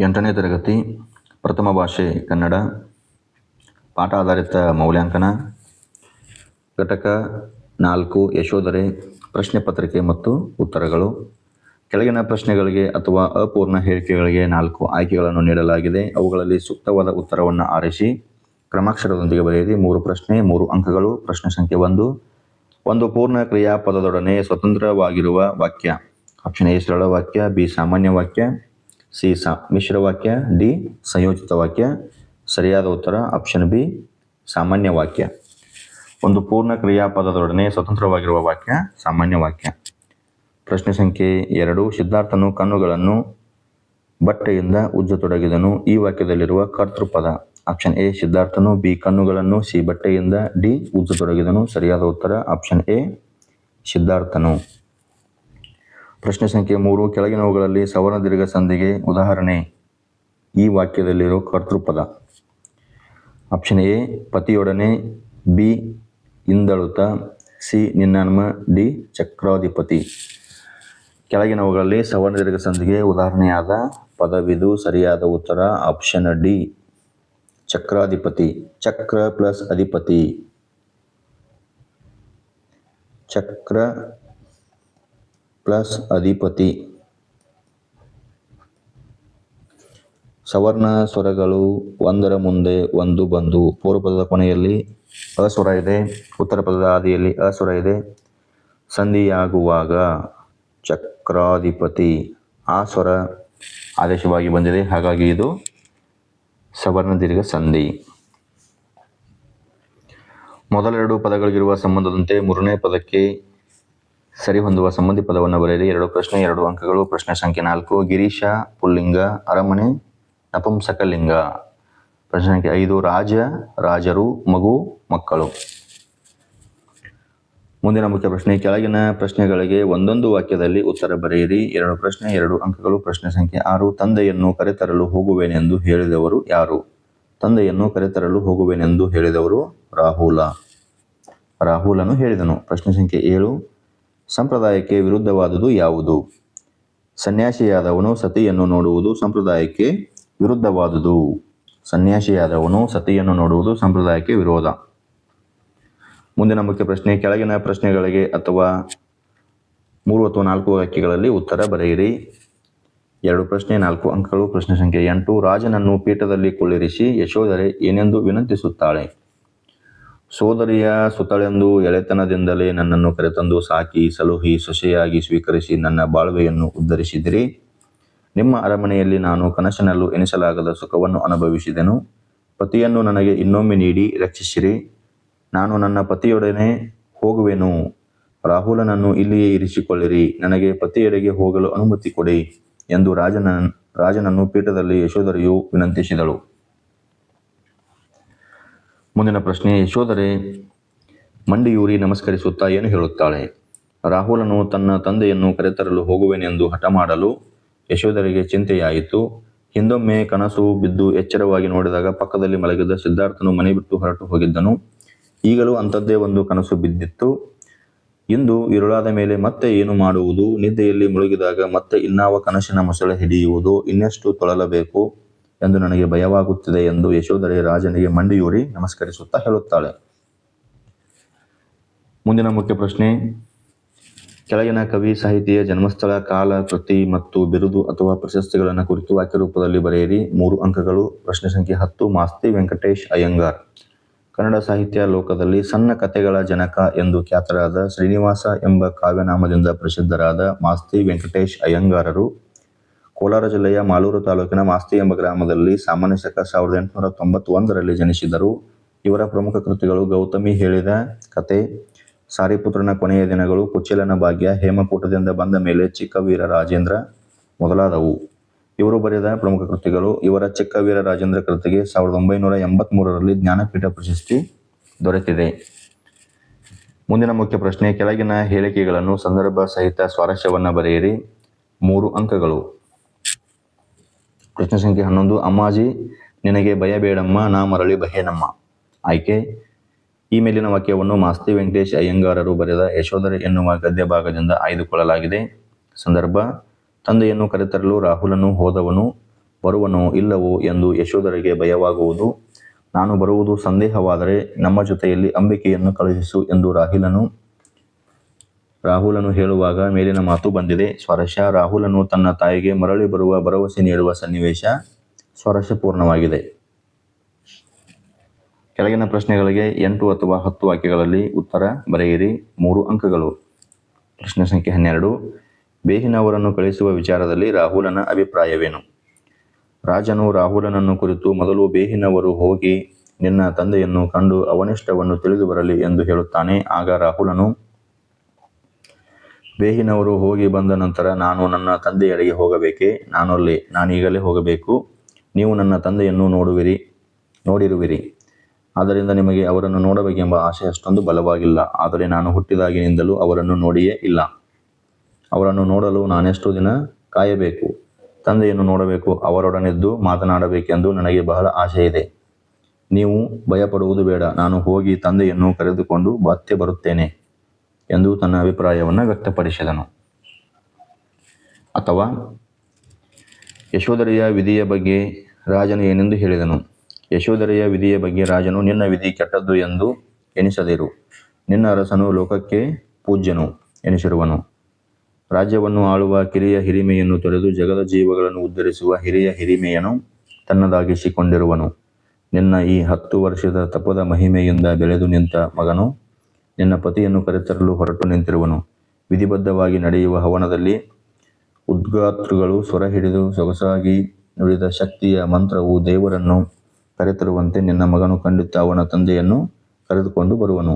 ಎಂಟನೇ ತರಗತಿ, ಪ್ರಥಮ ಭಾಷೆ ಕನ್ನಡ, ಪಾಠ ಆಧಾರಿತ ಮೌಲ್ಯಾಂಕನ, ಘಟಕ ನಾಲ್ಕು, ಯಶೋಧರೆ, ಪ್ರಶ್ನೆ ಪತ್ರಿಕೆ ಮತ್ತು ಉತ್ತರಗಳು. ಕೆಳಗಿನ ಪ್ರಶ್ನೆಗಳಿಗೆ ಅಥವಾ ಅಪೂರ್ಣ ಹೇಳಿಕೆಗಳಿಗೆ ನಾಲ್ಕು ಆಯ್ಕೆಗಳನ್ನು ನೀಡಲಾಗಿದೆ. ಅವುಗಳಲ್ಲಿ ಸೂಕ್ತವಾದ ಉತ್ತರವನ್ನು ಆರಿಸಿ, ಕ್ರಮಾಕ್ಷರದೊಂದಿಗೆ ಬರೆಯಿರಿ. ಮೂರು ಪ್ರಶ್ನೆ, ಮೂರು ಅಂಕಗಳು, ಪ್ರಶ್ನೆ ಸಂಖ್ಯೆ ಒಂದು. ಒಂದು ಪೂರ್ಣ ಕ್ರಿಯಾಪದದೊಡನೆ ಸ್ವತಂತ್ರವಾಗಿರುವ ವಾಕ್ಯ. ಆಪ್ಷನ್ ಎ, ಸರಳ ವಾಕ್ಯ, ಬಿ, ಸಾಮಾನ್ಯ ವಾಕ್ಯ. ಸಿ ಸಾ, ಮಿಶ್ರ ವಾಕ್ಯ, ಡಿ, ಸಂಯೋಜಿತ ವಾಕ್ಯ, ಸರಿಯಾದ ಉತ್ತರ ಆಪ್ಷನ್ ಬಿ ಸಾಮಾನ್ಯ ವಾಕ್ಯ. ಒಂದು ಪೂರ್ಣ ಕ್ರಿಯಾಪದದೊಡನೆ ಸ್ವತಂತ್ರವಾಗಿರುವ ವಾಕ್ಯ, ಸಾಮಾನ್ಯ ವಾಕ್ಯ. ಪ್ರಶ್ನೆ ಸಂಖ್ಯೆ ಎರಡು, ಸಿದ್ಧಾರ್ಥನು ಕಣ್ಣುಗಳನ್ನು ಬಟ್ಟೆಯಿಂದ ಉಜ್ಜತೊಡಗಿದನು. ಈ ವಾಕ್ಯದಲ್ಲಿರುವ ಕರ್ತೃಪದ ಆಪ್ಷನ್ ಎ ಸಿದ್ಧಾರ್ಥನು ಬಿ, ಕಣ್ಣುಗಳನ್ನು ಸಿ, ಬಟ್ಟೆಯಿಂದ ಡಿ, ಉಜ್ಜತೊಡಗಿದನು. ಸರಿಯಾದ ಉತ್ತರ ಆಪ್ಷನ್ ಎ ಸಿದ್ಧಾರ್ಥನು. ಪ್ರಶ್ನೆ ಸಂಖ್ಯೆ ಮೂರು, ಕೆಳಗಿನವುಗಳಲ್ಲಿ ಸವರ್ಣ ದೀರ್ಘ ಸಂಧಿಗೆ ಉದಾಹರಣೆ. ಈ ವಾಕ್ಯದಲ್ಲಿರೋ ಕರ್ತೃಪದ. ಆಪ್ಷನ್ ಎ, ಪತಿಯೊಡನೆ, ಬಿ, ಇಂದಳುತ, ಸಿ, ನಿನ್ನನ್ಮ, ಡಿ, ಚಕ್ರಾಧಿಪತಿ. ಕೆಳಗಿನವುಗಳಲ್ಲಿ ಸವರ್ಣ ದೀರ್ಘ ಸಂಧಿಗೆ ಉದಾಹರಣೆಯಾದ ಪದವಿದು ಸರಿಯಾದ ಉತ್ತರ ಆಪ್ಷನ್ ಡಿ, ಚಕ್ರಾಧಿಪತಿ. ಚಕ್ರ ಪ್ಲಸ್ ಅಧಿಪತಿ. ಚಕ್ರ ಪ್ಲಸ್ ಅಧಿಪತಿ. ಸವರ್ಣ ಸ್ವರಗಳು ಒಂದರ ಮುಂದೆ ಒಂದು ಬಂದು ಪೂರ್ವ ಪದದ ಕೊನೆಯಲ್ಲಿ ಅಸ್ವರ ಇದೆ, ಉತ್ತರ ಪದದ ಆದಿಯಲ್ಲಿ ಅಸ್ವರ ಇದೆ. ಸಂಧಿಯಾಗುವಾಗ ಚಕ್ರಾಧಿಪತಿ. ಆ ಸ್ವರ ಆದೇಶವಾಗಿ ಬಂದಿದೆ, ಹಾಗಾಗಿ ಇದು ಸವರ್ಣ ದೀರ್ಘ ಸಂಧಿ. ಮೊದಲೆರಡು ಪದಗಳಿಗಿರುವ ಸಂಬಂಧದಂತೆ ಮೂರನೇ ಪದಕ್ಕೆ ಸರಿ ಹೊಂದುವ ಸಂಬಂಧಿ ಪದವನ್ನು ಬರೆಯಿರಿ. ಎರಡು ಪ್ರಶ್ನೆ, ಎರಡು ಅಂಕಗಳು. ಪ್ರಶ್ನೆ ಸಂಖ್ಯೆ ನಾಲ್ಕು. ಗಿರೀಶ ಪುಲ್ಲಿಂಗ, ಅರಮನೆ ನಪುಂಸಕಲಿಂಗ ಪ್ರಶ್ನೆ ಸಂಖ್ಯೆ ಐದು, ರಾಜ, ರಾಜರು, ಮಗು, ಮಕ್ಕಳು. ಮುಂದಿನ ಮುಖ್ಯ ಪ್ರಶ್ನೆ, ಕೆಳಗಿನ ಪ್ರಶ್ನೆಗಳಿಗೆ ಒಂದೊಂದು ವಾಕ್ಯದಲ್ಲಿ ಉತ್ತರ ಬರೆಯಿರಿ. ಎರಡು ಪ್ರಶ್ನೆ, ಎರಡು ಅಂಕಗಳು. ಪ್ರಶ್ನೆ ಸಂಖ್ಯೆ ಆರು, ತಂದೆಯನ್ನು ಕರೆತರಲು ಹೋಗುವೆನೆಂದು ಹೇಳಿದವರು ಯಾರು? ತಂದೆಯನ್ನು ಕರೆತರಲು ಹೋಗುವೆನೆಂದು ಹೇಳಿದವರು ರಾಹುಲ. ರಾಹುಲನು ಹೇಳಿದನು. ಪ್ರಶ್ನೆ ಸಂಖ್ಯೆ ಏಳು ಸಂಪ್ರದಾಯಕ್ಕೆ ವಿರುದ್ಧವಾದುದು ಯಾವುದು? ಸನ್ಯಾಸಿಯಾದವನು ಸತಿಯನ್ನು ನೋಡುವುದು ಸಂಪ್ರದಾಯಕ್ಕೆ ವಿರುದ್ಧವಾದುದು. ಸನ್ಯಾಸಿಯಾದವನು ಸತಿಯನ್ನು ನೋಡುವುದು ಸಂಪ್ರದಾಯಕ್ಕೆ ವಿರೋಧ. ಮುಂದಿನ ಮುಖ್ಯ ಪ್ರಶ್ನೆ, ಕೆಳಗಿನ ಪ್ರಶ್ನೆಗಳಿಗೆ ಅಥವಾ ಮೂರು ಅಥವಾ ನಾಲ್ಕು ವಾಕ್ಯಗಳಲ್ಲಿ ಉತ್ತರ ಬರೆಯಿರಿ. ಎರಡು ಪ್ರಶ್ನೆ, ನಾಲ್ಕು ಅಂಕಗಳು, ಪ್ರಶ್ನೆ ಸಂಖ್ಯೆ ಎಂಟು. ರಾಜನನ್ನು ಪೀಠದಲ್ಲಿ ಕುಳ್ಳಿರಿಸಿ ಯಶೋಧರೆ ಏನೆಂದು ವಿನಂತಿಸುತ್ತಾಳೆ? ಸೋದರಿಯ ಸುತಳೆಂದು ಎಳೆತನದಿಂದಲೇ ನನ್ನನ್ನು ಕರೆತಂದು ಸಾಕಿ, ಸಲುಹಿ, ಸೊಸೆಯಾಗಿ ಸ್ವೀಕರಿಸಿ ನನ್ನ ಬಾಳ್ವೆಯನ್ನು ಉದ್ಧರಿಸಿದಿರಿ. ನಿಮ್ಮ ಅರಮನೆಯಲ್ಲಿ ನಾನು ಕನಸಿನಲ್ಲೂ ಎನಿಸಲಾಗದ ಸುಖವನ್ನು ಅನುಭವಿಸಿದೆನು. ಪತಿಯನ್ನು ನನಗೆ ಇನ್ನೊಮ್ಮೆ ನೀಡಿ ರಕ್ಷಿಸಿರಿ. ನಾನು ನನ್ನ ಪತಿಯೊಡನೆ ಹೋಗುವೆನು. ರಾಹುಲನನ್ನು ಇಲ್ಲಿಯೇ ಇರಿಸಿಕೊಳ್ಳಿರಿ. ನನಗೆ ಪತಿಯೆಡೆಗೆ ಹೋಗಲು ಅನುಮತಿ ಕೊಡಿ ಎಂದು ರಾಜನ, ರಾಜನನ್ನು ಪೀಠದಲ್ಲಿ ಯಶೋಧರಿಯು ವಿನಂತಿಸಿದಳು. ಮುಂದಿನ ಪ್ರಶ್ನೆ, ಯಶೋಧರೆ, ಮಂಡಿಯೂರಿ ನಮಸ್ಕರಿಸುತ್ತಾ ಏನು ಹೇಳುತ್ತಾಳೆ? ರಾಹುಲನು ತನ್ನ ತಂದೆಯನ್ನು ಕರೆತರಲು ಹೋಗುವೆನೆಂದು ಹಠ ಮಾಡಲು ಯಶೋಧರಿಗೆ ಚಿಂತೆಯಾಯಿತು. ಹಿಂದೊಮ್ಮೆ ಕನಸು ಬಿದ್ದು ಎಚ್ಚರವಾಗಿ ನೋಡಿದಾಗ ಪಕ್ಕದಲ್ಲಿ ಮಲಗಿದ್ದ ಸಿದ್ಧಾರ್ಥನು ಮನೆ ಬಿಟ್ಟು ಹೊರಟು ಹೋಗಿದ್ದನು. ಈಗಲೂ ಅಂಥದ್ದೇ ಒಂದು ಕನಸು ಬಿದ್ದಿತ್ತು. ಇಂದು ಇರುಳಾದ ಮೇಲೆ ಮತ್ತೆ ಏನು ಮಾಡುವುದು? ನಿದ್ದೆಯಲ್ಲಿ ಮುಳುಗಿದಾಗ ಮತ್ತೆ ಇನ್ನಾವ ಕನಸಿನ ಮೊಸಳೆ ಹಿಡಿಯುವುದು? ಇನ್ನೆಷ್ಟು ತೊಳಲಬೇಕು? ಎಂದು ನನಗೆ ಭಯವಾಗುತ್ತಿದೆ ಎಂದು ಯಶೋಧರೆ ರಾಜನಿಗೆ ಮಂಡಿಯೂರಿ ನಮಸ್ಕರಿಸುತ್ತಾ ಹೇಳುತ್ತಾಳೆ. ಮುಂದಿನ ಮುಖ್ಯ ಪ್ರಶ್ನೆ, ಕೆಳಗಿನ ಕವಿ ಸಾಹಿತಿಯ ಜನ್ಮಸ್ಥಳ, ಕಾಲ, ಕೃತಿ ಮತ್ತು ಬಿರುದು ಅಥವಾ ಪ್ರಶಸ್ತಿಗಳನ್ನು ಕುರಿತು ವಾಕ್ಯ ರೂಪದಲ್ಲಿ ಬರೆಯಿರಿ. ಮೂರು ಅಂಕಗಳು, ಪ್ರಶ್ನೆ ಸಂಖ್ಯೆ ಹತ್ತು, ಮಾಸ್ತಿ ವೆಂಕಟೇಶ್ ಅಯ್ಯಂಗಾರ್. ಕನ್ನಡ ಸಾಹಿತ್ಯ ಲೋಕದಲ್ಲಿ ಸಣ್ಣ ಕಥೆಗಳ ಜನಕ ಎಂದು ಖ್ಯಾತರಾದ ಶ್ರೀನಿವಾಸ ಎಂಬ ಕಾವ್ಯನಾಮದಿಂದ ಪ್ರಸಿದ್ಧರಾದ ಮಾಸ್ತಿ ವೆಂಕಟೇಶ್ ಅಯ್ಯಂಗಾರರು ಕೋಲಾರ ಜಿಲ್ಲೆಯ ಮಾಲೂರು ತಾಲೂಕಿನ ಮಾಸ್ತಿ ಎಂಬ ಗ್ರಾಮದಲ್ಲಿ ಸಾಮಾನ್ಯ ಶಕ ಸಾವಿರದ ಎಂಟುನೂರ ತೊಂಬತ್ತೊಂದರಲ್ಲಿ ಜನಿಸಿದರು. ಇವರ ಪ್ರಮುಖ ಕೃತಿಗಳು ಗೌತಮಿ ಹೇಳಿದ ಕತೆ, ಸಾರಿಪುತ್ರನ ಕೊನೆಯ ದಿನಗಳು ಕುಚ್ಚಿಲನ ಭಾಗ್ಯ, ಹೇಮಕೂಟದಿಂದ ಬಂದ ಮೇಲೆ ಚಿಕ್ಕವೀರ ರಾಜೇಂದ್ರ ಮೊದಲಾದವು. ಇವರು ಬರೆದ ಪ್ರಮುಖ ಕೃತಿಗಳು ಇವರ ಚಿಕ್ಕವೀರ ರಾಜೇಂದ್ರ ಕೃತಿಗೆ ಸಾವಿರದ ಒಂಬೈನೂರ ಎಂಬತ್ಮೂರರಲ್ಲಿ ಜ್ಞಾನಪೀಠ ಪ್ರಶಸ್ತಿ ದೊರೆತಿದೆ. ಮುಂದಿನ ಮುಖ್ಯ ಪ್ರಶ್ನೆ, ಕೆಳಗಿನ ಹೇಳಿಕೆಗಳನ್ನು ಸಂದರ್ಭ ಸಹಿತ ಸ್ವಾರಸ್ಯವನ್ನು ಬರೆಯಿರಿ. ಮೂರು ಅಂಕಗಳು. ಪ್ರಶ್ನೆ ಸಂಖ್ಯೆ ಹನ್ನೊಂದು, ಅಮ್ಮಾಜಿ, ನಿನಗೆ ಭಯ ಬೇಡಮ್ಮ, ನಾ ಮರಳಿ ಬಹೇನಮ್ಮ. ಆಯ್ಕೆ, ಈ ಮೇಲಿನ ವಾಕ್ಯವನ್ನು ಮಾಸ್ತಿ ವೆಂಕಟೇಶ್ ಅಯ್ಯಂಗಾರರು ಬರೆದ ಯಶೋಧರ ಎನ್ನುವ ಗದ್ಯ ಭಾಗದಿಂದ ಆಯ್ದುಕೊಳ್ಳಲಾಗಿದೆ. ಸಂದರ್ಭ, ತಂದೆಯನ್ನು ಕರೆತರಲು ರಾಹುಲನು ಹೋದವನು, ಬರುವನೋ ಇಲ್ಲವೋ ಎಂದು ಯಶೋಧರಿಗೆ ಭಯವಾಗುವುದು. ನಾನು ಬರುವುದು ಸಂದೇಹವಾದರೆ ನಮ್ಮ ಜೊತೆಯಲ್ಲಿ ಅಂಬಿಕೆಯನ್ನು ಕಳುಹಿಸು ಎಂದು ರಾಹುಲನು ರಾಹುಲನು ಹೇಳುವಾಗ ಮೇಲಿನ ಮಾತು ಬಂದಿದೆ. ಸ್ವರಶ, ರಾಹುಲನು ತನ್ನ ತಾಯಿಗೆ ಮರಳಿ ಬರುವ ಭರವಸೆ ನೀಡುವ ಸನ್ನಿವೇಶ ಸ್ವರಶಪೂರ್ಣವಾಗಿದೆ ಕೆಳಗಿನ ಪ್ರಶ್ನೆಗಳಿಗೆ ಎಂಟು ಅಥವಾ ಹತ್ತು ವಾಕ್ಯಗಳಲ್ಲಿ ಉತ್ತರ ಬರೆಯಿರಿ. ಮೂರು ಅಂಕಗಳು. ಪ್ರಶ್ನೆ ಸಂಖ್ಯೆ ಹನ್ನೆರಡು. ಬೇಹಿನವರನ್ನು ಕಳಿಸುವ ವಿಚಾರದಲ್ಲಿ ರಾಹುಲನ ಅಭಿಪ್ರಾಯವೇನು? ರಾಜನು ರಾಹುಲನನ್ನು ಕುರಿತು ಮೊದಲು ಬೇಹಿನವರು ಹೋಗಿ ನಿನ್ನ ತಂದೆಯನ್ನು ಕಂಡು ಅವನಿಷ್ಟವನ್ನು ತಿಳಿದು ಬರಲಿ ಎಂದು ಹೇಳುತ್ತಾನೆ. ಆಗ ರಾಹುಲನು ಬೇಹಿನವರು ಹೋಗಿ ಬಂದ ನಂತರ ನಾನು ನನ್ನ ತಂದೆಯಡೆಗೆ ಹೋಗಬೇಕೇ? ನಾನಲ್ಲಿ, ನಾನೀಗಲೇ ಹೋಗಬೇಕು. ನೀವು ನನ್ನ ತಂದೆಯನ್ನು ನೋಡುವಿರಿ, ನೋಡಿರುವಿರಿ. ಆದ್ದರಿಂದ ನಿಮಗೆ ಅವರನ್ನು ನೋಡಬೇಕೆಂಬ ಆಸೆ ಅಷ್ಟೊಂದು ಬಲವಾಗಿಲ್ಲ. ಆದರೆ ನಾನು ಹುಟ್ಟಿದಾಗಿನಿಂದಲೂ ಅವರನ್ನು ನೋಡಿಯೇ ಇಲ್ಲ. ಅವರನ್ನು ನೋಡಲು ನಾನೆಷ್ಟು ದಿನ ಕಾಯಬೇಕು. ತಂದೆಯನ್ನು ನೋಡಬೇಕು, ಅವರೊಡನೆದ್ದು ಮಾತನಾಡಬೇಕೆಂದು ನನಗೆ ಬಹಳ ಆಸೆ ಇದೆ ನೀವು ಭಯಪಡುವುದು ಬೇಡ. ನಾನು ಹೋಗಿ ತಂದೆಯನ್ನು ಕರೆದುಕೊಂಡು ಮತ್ತೆ ಬರುತ್ತೇನೆ. ಎಂದು ತನ್ನ ಅಭಿಪ್ರಾಯವನ್ನು ವ್ಯಕ್ತಪಡಿಸಿದನು. ಅಥವಾ ಯಶೋಧರೆಯ ವಿಧಿಯ ಬಗ್ಗೆ ರಾಜನು ಏನೆಂದು ಹೇಳಿದನು? ಯಶೋಧರೆಯ ವಿಧಿಯ ಬಗ್ಗೆ ರಾಜನು, ನಿನ್ನ ವಿಧಿ ಕೆಟ್ಟದ್ದು ಎಂದು ಎನಿಸದಿರು ನಿನ್ನ ಅರಸನು ಲೋಕಕ್ಕೆ ಪೂಜ್ಯನು ಎನಿಸಿರುವನು ರಾಜ್ಯವನ್ನು ಆಳುವ ಕಿರಿಯ ಹಿರಿಮೆಯನ್ನು ತೊರೆದು ಜಗದ ಜೀವಗಳನ್ನು ಉದ್ಧರಿಸುವ ಹಿರಿಯ ಹಿರಿಮೆಯನ್ನು ತನ್ನದಾಗಿಸಿಕೊಂಡಿರುವನು. ನಿನ್ನ ಈ ಹತ್ತು ವರ್ಷದ ತಪದ ಮಹಿಮೆಯಿಂದ ಬೆಳೆದು ನಿಂತ ಮಗನು ನಿನ್ನ ಪತಿಯನ್ನು ಕರೆತರಲು ಹೊರಟು ನಿಂತಿರುವನು. ವಿಧಿಬದ್ಧವಾಗಿ ನಡೆಯುವ ಹವನದಲ್ಲಿ ಉದ್ಗಾತೃಗಳು ಸ್ವರ ಹಿಡಿದು ಸೊಗಸಾಗಿ ನುಡಿದ ಶಕ್ತಿಯ ಮಂತ್ರವು ದೇವರನ್ನು ಕರೆತರುವಂತೆ ನಿನ್ನ ಮಗನು ಖಂಡಿತ ಅವನ ತಂದೆಯನ್ನು ಕರೆದುಕೊಂಡು ಬರುವನು.